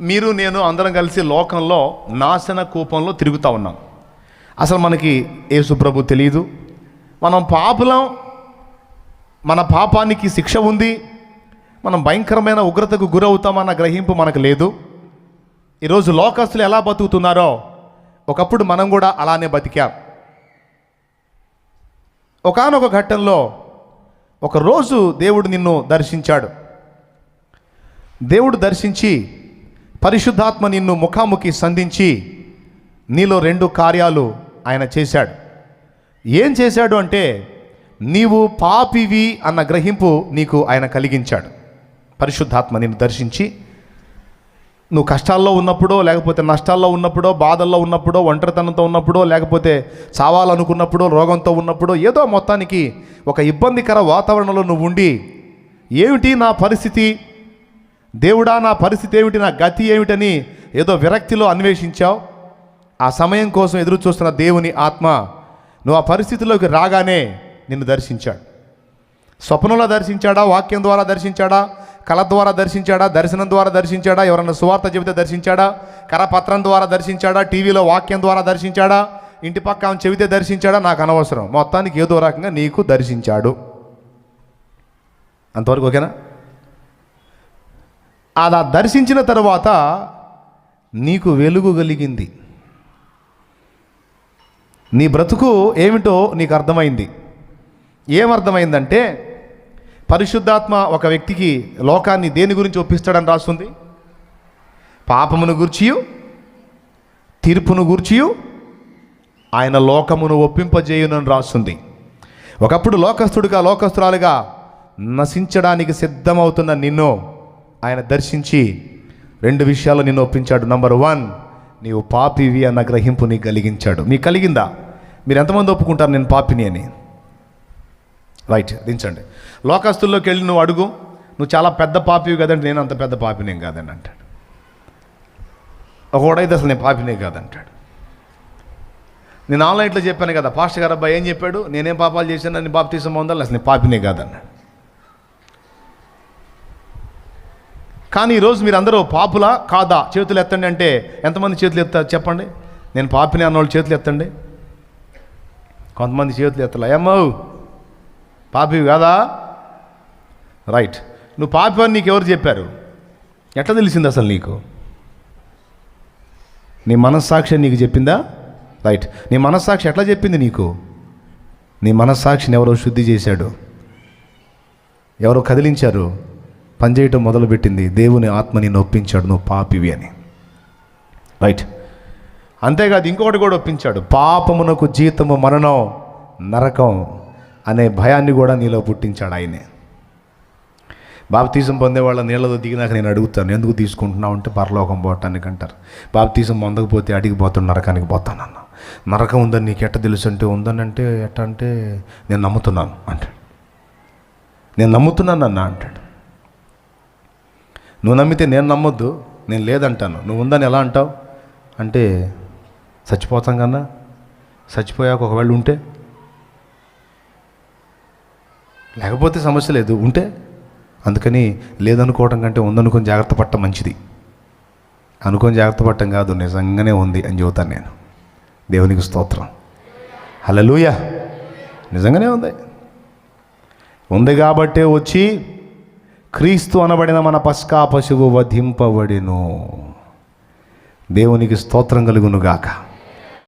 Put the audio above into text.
మీరు నేను అందరం కలిసి లోకంలో నాశన కూపంలో తిరుగుతూ ఉన్నాం. అసలు మనకి యేసుప్రభు తెలియదు మనం పాపులం మన పాపానికి శిక్ష ఉంది మనం భయంకరమైన ఉగ్రతకు గురవుతామన్న గ్రహింపు మనకు లేదు. ఈరోజు లోకస్తులు ఎలా బతుకుతున్నారో ఒకప్పుడు మనం కూడా అలానే బతికాం. ఒకానొక ఘట్టంలో ఒకరోజు దేవుడు నిన్ను దర్శించాడు. దేవుడు దర్శించి పరిశుద్ధాత్మ నిన్ను ముఖాముఖి సంధించి నీలో రెండు కార్యాలు ఆయన చేశాడు. ఏం చేశాడు అంటే నీవు పాపివి అన్న గ్రహింపు నీకు ఆయన కలిగించాడు. పరిశుద్ధాత్మ నిన్ను దర్శించి నువ్వు కష్టాల్లో ఉన్నప్పుడో లేకపోతే నష్టాల్లో ఉన్నప్పుడో బాధల్లో ఉన్నప్పుడో ఒంటరితనంతో ఉన్నప్పుడో లేకపోతే చావాలనుకున్నప్పుడో రోగంతో ఉన్నప్పుడో ఏదో మొత్తానికి ఒక ఇబ్బందికర వాతావరణంలో నువ్వు ఉండి ఏమిటి నా పరిస్థితి? దేవుడా నా పరిస్థితి ఏమిటి నా గతి ఏమిటని ఏదో విరక్తిలో అన్వేషించావు. ఆ సమయం కోసం ఎదురు చూస్తున్న దేవుని ఆత్మ నువ్వు ఆ పరిస్థితిలోకి రాగానే నిన్ను దర్శించాడు. స్వప్నంలో దర్శించాడా వాక్యం ద్వారా దర్శించాడా కళ ద్వారా దర్శించాడా దర్శనం ద్వారా దర్శించాడా ఎవరన్నా సువార్త చెబితే దర్శించాడా కరపత్రం ద్వారా దర్శించాడా టీవీలో వాక్యం ద్వారా దర్శించాడా ఇంటి పక్క ఆమె చెబితే దర్శించాడా నాకు అనవసరం. మొత్తానికి ఏదో రకంగా నీకు దర్శించాడు. అంతవరకు ఓకేనా? అలా దర్శించిన తర్వాత నీకు వెలుగు కలిగింది. నీ బ్రతుకు ఏమిటో నీకు అర్థమైంది. ఏమర్థమైందంటే పరిశుద్ధాత్మ ఒక వ్యక్తికి లోకాన్ని దేని గురించి ఒప్పిస్తాడని రాస్తుంది? పాపమును గూర్చియు తీర్పును గూర్చియు ఆయన లోకమును ఒప్పింపజేయునని రాస్తుంది. ఒకప్పుడు లోకస్తుడిగా లోకస్తురాలుగా నశించడానికి సిద్ధమవుతున్న నిన్ను ఆయన దర్శించి రెండు విషయాలు నిన్ను ఒప్పించాడు. నంబర్ వన్ నీవు పాపివి అన్న గ్రహింపు నీకు కలిగించాడు. మీకు కలిగిందా? మీరు ఎంతమంది ఒప్పుకుంటారు నేను పాపిని అని? రైట్ దించండి. లోకస్తుల్లోకి వెళ్ళి నువ్వు అడుగు. నువ్వు చాలా పెద్ద పాపివి కదండి నేను అంత పెద్ద పాపినేం కాదని అంటాడు. ఒకడైతే అసలు నేను పాపినే కాదంటాడు. నేను ఆన్లైన్లో చెప్పాను కదా పాస్టర్ గారు అబ్బాయి ఏం చెప్పాడు? నేనేం పాపాలు చేశాను? నేను బాప్తీసం పొందాలి అసలు నేను పాపినే కాదన్నాడు కానీ ఈరోజు మీరు అందరూ పాపులా కాదా? చేతులు ఎత్తండి అంటే ఎంతమంది చేతులు ఎత్తారు చెప్పండి? నేను పాపిని అన్నోళ్ళు చేతులు ఎత్తండి. కొంతమంది చేతులు ఎత్తలే. ఏమో పాపివి కాదా? రైట్. నువ్వు పాపి అని నీకు ఎవరు చెప్పారు? ఎట్లా తెలిసింది అసలు నీకు? నీ మనస్సాక్షి నీకు చెప్పిందా? రైట్. నీ మనస్సాక్షి ఎట్లా చెప్పింది నీకు? నీ మనస్సాక్షిని ఎవరో శుద్ధి చేశాడు. ఎవరో కదిలించారు? పనిచేయటం మొదలుపెట్టింది. దేవుని ఆత్మని నొప్పించాడు నువ్వు పాపివి అని. రైట్ అంతేకాదు ఇంకొకటి కూడా ఒప్పించాడు. పాపమునకు జీతము మరణం నరకం అనే భయాన్ని కూడా నీలో పుట్టించాడు ఆయనే. బాప్తీసం పొందే వాళ్ళ నీళ్ళలో దిగినాక నేను అడుగుతాను ఎందుకు తీసుకుంటున్నావు? అంటే పరలోకం పోవటానికి అంటారు. బాప్తీసం పొందకపోతే అడిగి పోతాను నరకానికి పోతానన్న నరకం ఉందని నీకు ఎట్ట తెలుసు? అంటే ఉందని అంటే ఎట్ట అంటే నేను నమ్ముతున్నాను అంటాడు. నేను నమ్ముతున్నాను అన్న అంటాడు. నువ్వు నమ్మితే నేను నమ్మొద్దు నేను లేదంటాను. నువ్వు ఉందని ఎలా అంటావు? అంటే చచ్చిపోతాం కన్నా చచ్చిపోయాక ఒకవేళ ఉంటే? లేకపోతే సమస్య లేదు ఉంటే? అందుకని లేదనుకోవటం కంటే ఉందనుకొని జాగ్రత్త పట్టడం మంచిది. అనుకొని జాగ్రత్త పట్టడం కాదు నిజంగానే ఉంది అని చెబుతాను నేను. దేవునికి స్తోత్రం. హలలుయ నిజంగానే ఉంది. ఉంది కాబట్టే వచ్చి క్రీస్తు అనబడిన మన పస్కా పశువు వధింపబడిను. దేవునికి స్తోత్రం కలుగునుగాక.